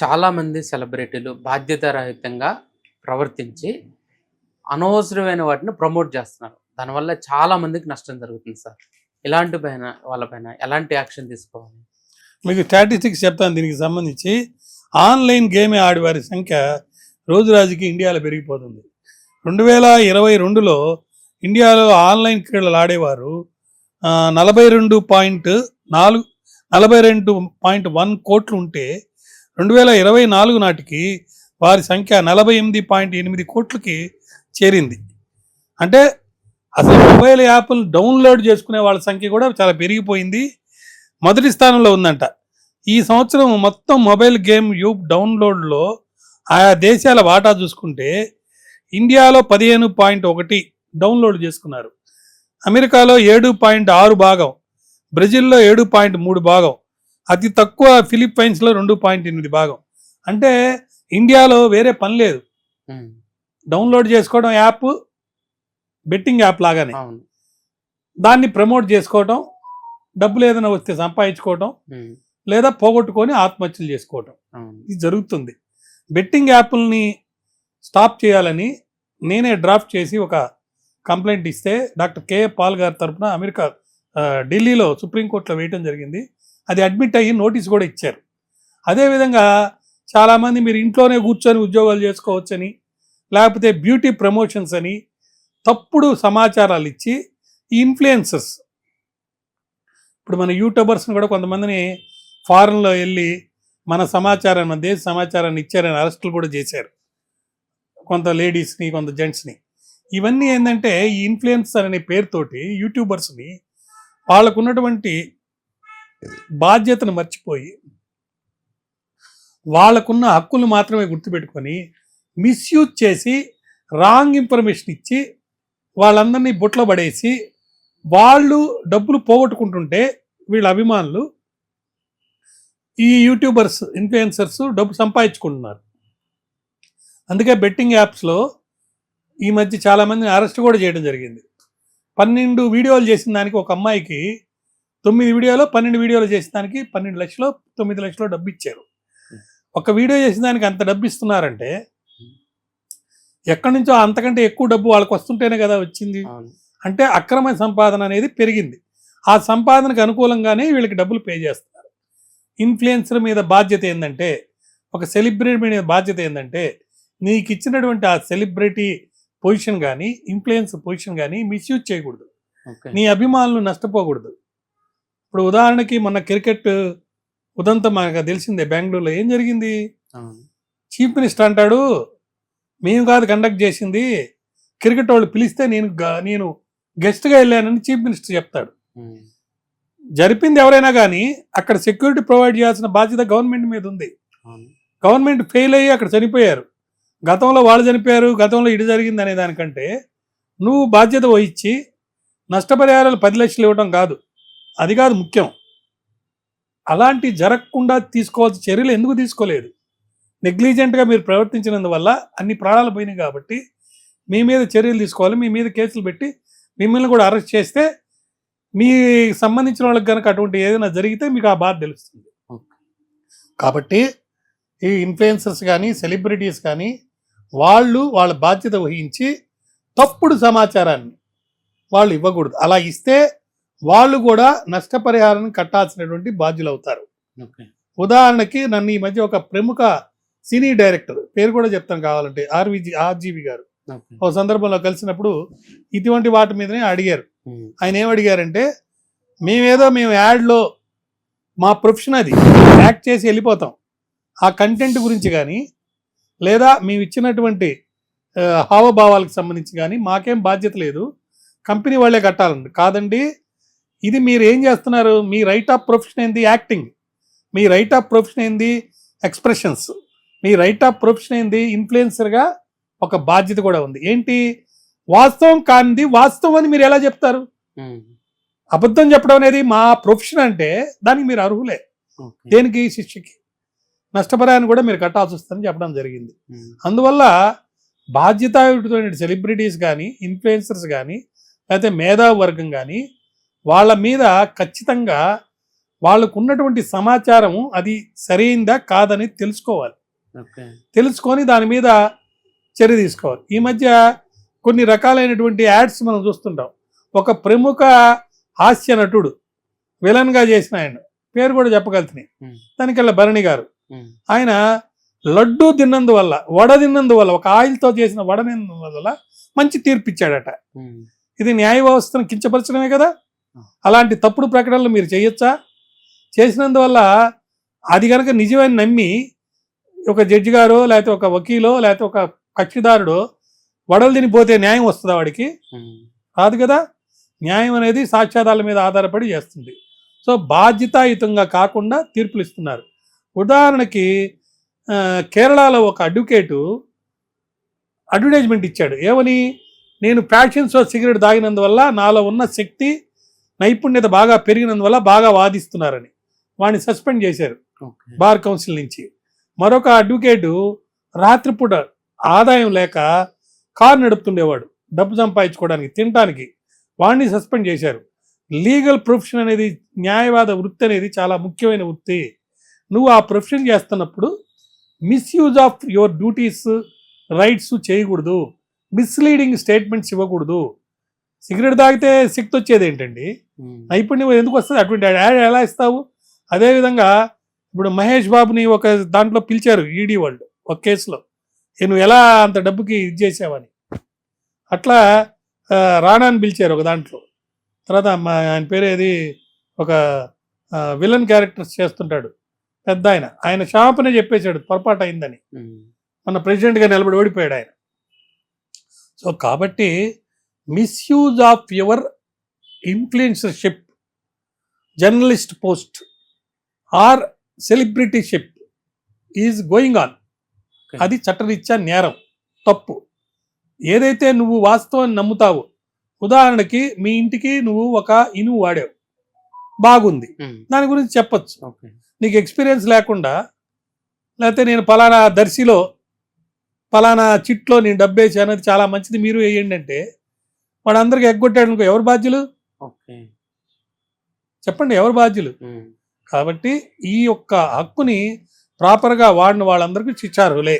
చాలామంది సెలబ్రిటీలు బాధ్యతారహితంగా ప్రవర్తించి అనవసరమైన వాటిని ప్రమోట్ చేస్తున్నారు. దానివల్ల చాలా మందికి నష్టం జరుగుతుంది సార్. ఇలాంటి పైన వాళ్ళపైన ఎలాంటి యాక్షన్ తీసుకోవాలి? మీకు స్టాటిస్టిక్స్ చెప్తాను దీనికి సంబంధించి. ఆన్లైన్ గేమే ఆడేవారి సంఖ్య రోజు రోజుకి ఇండియాలో పెరిగిపోతుంది. రెండు వేల ఇరవై రెండులో ఇండియాలో ఆన్లైన్ క్రీడలు ఆడేవారు నలభై రెండు పాయింట్ నాలుగు నలభై రెండు పాయింట్ వన్ కోట్లు ఉంటే రెండు వేల ఇరవై నాలుగు నాటికి వారి సంఖ్య నలభై ఎనిమిది పాయింట్ ఎనిమిది కోట్లకి చేరింది. అంటే అసలు మొబైల్ యాప్లు డౌన్లోడ్ చేసుకునే వాళ్ళ సంఖ్య కూడా చాలా పెరిగిపోయింది. మొదటి స్థానంలో ఉందంట. ఈ సంవత్సరం మొత్తం మొబైల్ గేమ్ యూప్ డౌన్లోడ్లో ఆయా దేశాల వాటా చూసుకుంటే ఇండియాలో పదిహేను పాయింట్ ఒకటి డౌన్లోడ్ చేసుకున్నారు. అమెరికాలో ఏడు పాయింట్ ఆరు భాగం బ్రెజిల్లో ఏడు పాయింట్ మూడు భాగం అతి తక్కువ ఫిలిప్పైన్స్లో రెండు పాయింట్ ఎనిమిది భాగం. అంటే ఇండియాలో వేరే పని లేదు. డౌన్లోడ్ చేసుకోవడం యాప్ బెట్టింగ్ యాప్ లాగానే. దాన్ని ప్రమోట్ చేసుకోవటం డబ్బులు ఏదైనా వస్తే సంపాదించుకోవటం లేదా పోగొట్టుకొని ఆత్మహత్యలు చేసుకోవటం. ఇది జరుగుతుంది. బెట్టింగ్ యాప్ల్ని స్టాప్ చేయాలని నేనే డ్రాఫ్ట్ చేసి ఒక కంప్లైంట్ ఇస్తే డాక్టర్ కే పాల్ గారి తరపున అమెరికా ఢిల్లీలో సుప్రీంకోర్టులో వేయటం జరిగింది. అది అడ్మిట్ అయ్యి నోటీస్ కూడా ఇచ్చారు. అదేవిధంగా చాలామంది మీరు ఇంట్లోనే కూర్చొని ఉద్యోగాలు చేసుకోవచ్చని లేకపోతే బ్యూటీ ప్రమోషన్స్ అని తప్పుడు సమాచారాలు ఇచ్చి ఈ ఇన్ఫ్లుయెన్సెస్ ఇప్పుడు మన యూట్యూబర్స్ని కూడా కొంతమందిని ఫారెన్లో వెళ్ళి మన సమాచారాన్ని మన దేశ సమాచారాన్ని ఇచ్చారని అరెస్టులు కూడా చేశారు. కొంత లేడీస్ని కొంత జెంట్స్ని ఇవన్నీ ఏంటంటే ఈ ఇన్ఫ్లుయెన్సర్ అనే పేరుతోటి యూట్యూబర్స్ని వాళ్ళకున్నటువంటి బాధ్యతను మర్చిపోయి వాళ్ళకున్న హక్కులు మాత్రమే గుర్తుపెట్టుకొని మిస్యూజ్ చేసి రాంగ్ ఇన్ఫర్మేషన్ ఇచ్చి వాళ్ళందరినీ బుట్లో పడేసి వాళ్ళు డబ్బులు పోగొట్టుకుంటుంటే వీళ్ళ అభిమానులు ఈ యూట్యూబర్స్ ఇన్ఫ్లుయెన్సర్స్ డబ్బు సంపాదించుకుంటున్నారు. అందుకే బెట్టింగ్ యాప్స్లో ఈ మధ్య చాలామందిని అరెస్ట్ కూడా చేయడం జరిగింది. పన్నెండు వీడియోలు చేసిన దానికి ఒక అమ్మాయికి తొమ్మిది వీడియోలో పన్నెండు వీడియోలు చేసిన దానికి పన్నెండు లక్షలు తొమ్మిది లక్షలు డబ్బు ఇచ్చారు ఒక వీడియో చేసిన దానికి అంత డబ్బు ఇస్తున్నారంటే ఎక్కడి నుంచో అంతకంటే ఎక్కువ డబ్బు వాళ్ళకి వస్తుంటేనే కదా వచ్చింది. అంటే అక్రమ సంపాదన అనేది పెరిగింది. ఆ సంపాదనకు అనుకూలంగానే వీళ్ళకి డబ్బులు పే చేస్తున్నారు. ఇన్ఫ్లుయెన్సర్ మీద బాధ్యత ఏంటంటే ఒక సెలబ్రిటీ మీద బాధ్యత ఏంటంటే నీకు ఇచ్చినటువంటి ఆ సెలబ్రిటీ పొజిషన్ కానీ ఇన్ఫ్లుయెన్స్ పొజిషన్ కానీ మిస్యూజ్ చేయకూడదు. నీ అభిమానులు నష్టపోకూడదు. ఇప్పుడు ఉదాహరణకి మొన్న క్రికెట్ ఉదంతం మనకు తెలిసిందే బెంగళూరులో. ఏం జరిగింది? చీఫ్ మినిస్టర్ అంటాడు మేము కాదు కండక్ట్ చేసింది క్రికెట్ వాళ్ళు పిలిస్తే నేను నేను గెస్ట్గా వెళ్ళానని చీఫ్ మినిస్టర్ చెప్తాడు. జరిపింది ఎవరైనా కానీ అక్కడ సెక్యూరిటీ ప్రొవైడ్ చేయాల్సిన బాధ్యత గవర్నమెంట్ మీద ఉంది. గవర్నమెంట్ ఫెయిల్ అయ్యి అక్కడ చనిపోయారు. గతంలో వాళ్ళు చనిపోయారు గతంలో ఇటు జరిగింది అనే దానికంటే నువ్వు బాధ్యత వహించి నష్టపరిహారాలు పది లక్షలు ఇవ్వడం కాదు. అది కాదు ముఖ్యం. అలాంటి జరగకుండా తీసుకోవాల్సిన చర్యలు ఎందుకు తీసుకోలేదు? నెగ్లిజెంట్గా మీరు ప్రవర్తించినందువల్ల అన్ని ప్రాణాలు పోయినాయి కాబట్టి మీ మీద చర్యలు తీసుకోవాలి మీ మీద కేసులు పెట్టి మిమ్మల్ని కూడా అరెస్ట్ చేస్తే మీ సంబంధించిన వాళ్ళకి కనుక అటువంటి ఏదైనా జరిగితే మీకు ఆ బాధ తెలుస్తుంది. ఓకే. కాబట్టి ఈ ఇన్ఫ్లుయెన్సర్స్ కానీ సెలబ్రిటీస్ కానీ వాళ్ళు వాళ్ళ బాధ్యత వహించి తప్పుడు సమాచారాన్ని వాళ్ళు ఇవ్వకూడదు. అలా ఇస్తే వాళ్ళు కూడా నష్టపరిహారాన్ని కట్టాల్సినటువంటి బాధ్యులు అవుతారు ఉదాహరణకి నన్ను ఈ మధ్య ఒక ప్రముఖ సినీ డైరెక్టర్ పేరు కూడా చెప్తాను కావాలంటే ఆర్విజి ఆర్జీవి గారు. ఒక సందర్భంలో కలిసినప్పుడు ఇటువంటి వాటి మీదనే అడిగారు. ఆయన ఏం అడిగారంటే మేమేదో మేము యాడ్లో మా ప్రొఫెషన్ అది యాక్ట్ చేసి వెళ్ళిపోతాం. ఆ కంటెంట్ గురించి కానీ లేదా మేము ఇచ్చినటువంటి హావభావాలకు సంబంధించి కానీ మాకేం బాధ్యత లేదు. కంపెనీ వాళ్ళే కట్టాలండి. కాదండి ఇది మీరు ఏం చేస్తున్నారు? మీ రైట్ ఆఫ్ ప్రొఫెషన్ ఏంది? యాక్టింగ్ మీ రైట్ ఆఫ్ ప్రొఫెషన్ ఏంది? ఎక్స్ప్రెషన్స్ మీ రైట్ ఆఫ్ ప్రొఫెషన్ ఏంది? ఇన్ఫ్లుయెన్సర్గా ఒక బాధ్యత కూడా ఉంది. ఏంటి? వాస్తవం కానిది వాస్తవం అని మీరు ఎలా చెప్తారు? అబద్ధం చెప్పడం అనేది మా ప్రొఫెషన్ అంటే దానికి మీరు అర్హులే. దేనికి? శిక్షకి. నష్టపరాన్ని కూడా మీరు కట్టాల్సి వస్తుందని చెప్పడం జరిగింది. అందువల్ల బాధ్యతాయుతమైన సెలబ్రిటీస్ కానీ ఇన్ఫ్లుయెన్సర్స్ కానీ లేకపోతే మేధావి వర్గం కానీ వాళ్ళ మీద ఖచ్చితంగా వాళ్ళకు ఉన్నటువంటి సమాచారం అది సరైందా కాదని తెలుసుకోవాలి. తెలుసుకొని దాని మీద చర్య తీసుకోవాలి. ఈ మధ్య కొన్ని రకాలైనటువంటి యాడ్స్ మనం చూస్తుంటాం. ఒక ప్రముఖ హాస్య నటుడు విలన్గా చేసిన ఆయన పేరు కూడా చెప్పగలుగుతున్నాయి దానికల్లా భరణి గారు. ఆయన లడ్డు తిన్నందువల్ల వడ తిన్నందువల్ల ఒక ఆయిల్తో చేసిన వడ తిన్నందువల్ల మంచి తీర్పు ఇచ్చాడట ఇది న్యాయ వ్యవస్థను కించపరచడమే కదా? అలాంటి తప్పుడు ప్రకటనలు మీరు చేయొచ్చా? చేసినందువల్ల అది కనుక నిజమని నమ్మి ఒక జడ్జి గారో లేకపోతే ఒక వకీలో లేకపోతే ఒక కక్షిదారుడో వడలు తినిపోతే న్యాయం వస్తుందా వాడికి? కాదు కదా? న్యాయం అనేది సాక్ష్యాధారాల మీద ఆధారపడి చేస్తుంది. సో బాధ్యతాయుతంగా కాకుండా తీర్పులు ఇస్తున్నారు. ఉదాహరణకి కేరళలో ఒక అడ్వకేటు అడ్వర్టైజ్మెంట్ ఇచ్చాడు. ఏమని? నేను ప్యాషన్స్లో సిగరెట్ తాగినందువల్ల నాలో ఉన్న శక్తి నైపుణ్యత బాగా పెరిగినందువల్ల బాగా వాదిస్తున్నారని వాడిని సస్పెండ్ చేశారు. బార్ కౌన్సిల్ నుంచి. మరొక అడ్వకేటు రాత్రిపూట ఆదాయం లేక కారు నడుపుతుండేవాడు. డబ్బు సంపాదించుకోవడానికి తినడానికి వాడిని సస్పెండ్ చేశారు. లీగల్ ప్రొఫెషన్ అనేది న్యాయవాద వృత్తి అనేది చాలా ముఖ్యమైన వృత్తి. నువ్వు ఆ ప్రొఫెషన్ చేస్తున్నప్పుడు misuse of your duties rights చేయకూడదు. మిస్లీడింగ్ స్టేట్మెంట్స్ ఇవ్వకూడదు. సిగరెట్ తాగితే శక్తి వచ్చేది ఏంటండి నైపుణ్యం ఎందుకు వస్తుంది? అటువంటి యాడ్ ఎలా ఇస్తావు? అదేవిధంగా ఇప్పుడు మహేష్ బాబుని ఒక దాంట్లో పిలిచారు ఈడీ వాళ్ళు ఒక కేసులో. "ఏ, నువ్వు ఎలా అంత డబ్బుకి ఇది చేసావని? అట్లా రాణాని పిలిచారు ఒక దాంట్లో. తర్వాత మా ఆయన పేరు ఏది? ఒక విలన్ క్యారెక్టర్స్ చేస్తుంటాడు. పెద్ద ఆయన. ఆయన షాపునే చెప్పేశాడు పొరపాటు అయిందని. మన ప్రెసిడెంట్గా నిలబడి ఓడిపోయాడు ఆయన. సో కాబట్టి misuse of your influencership journalist post or celebrityship is going on. అది చట్టరీత్యా నేరం తప్పు. ఏదైతే నువ్వు వాస్తవాన్ని నమ్ముతావో ఉదాహరణకి మీ ఇంటికి నువ్వు ఒక ఇనుము వాడావు. బాగుంది. ఉమ్, దాని గురించి చెప్పొచ్చు. నీకు ఎక్స్పీరియన్స్ లేకుండా లేకపోతే నేను పలానా దర్శిలో పలానా చిట్లో నేను డబ్బు వేసాను అది చాలా మంచిది. మీరు వేయండి అంటే వాడు అందరికి ఎగ్గొట్టాడు అనుకో ఎవరు బాధ్యులు? చెప్పండి ఎవరు బాధ్యులు? కాబట్టి ఈ యొక్క హక్కుని ప్రాపర్గా వాడిన వాళ్ళందరికీ శిక్షార్హులే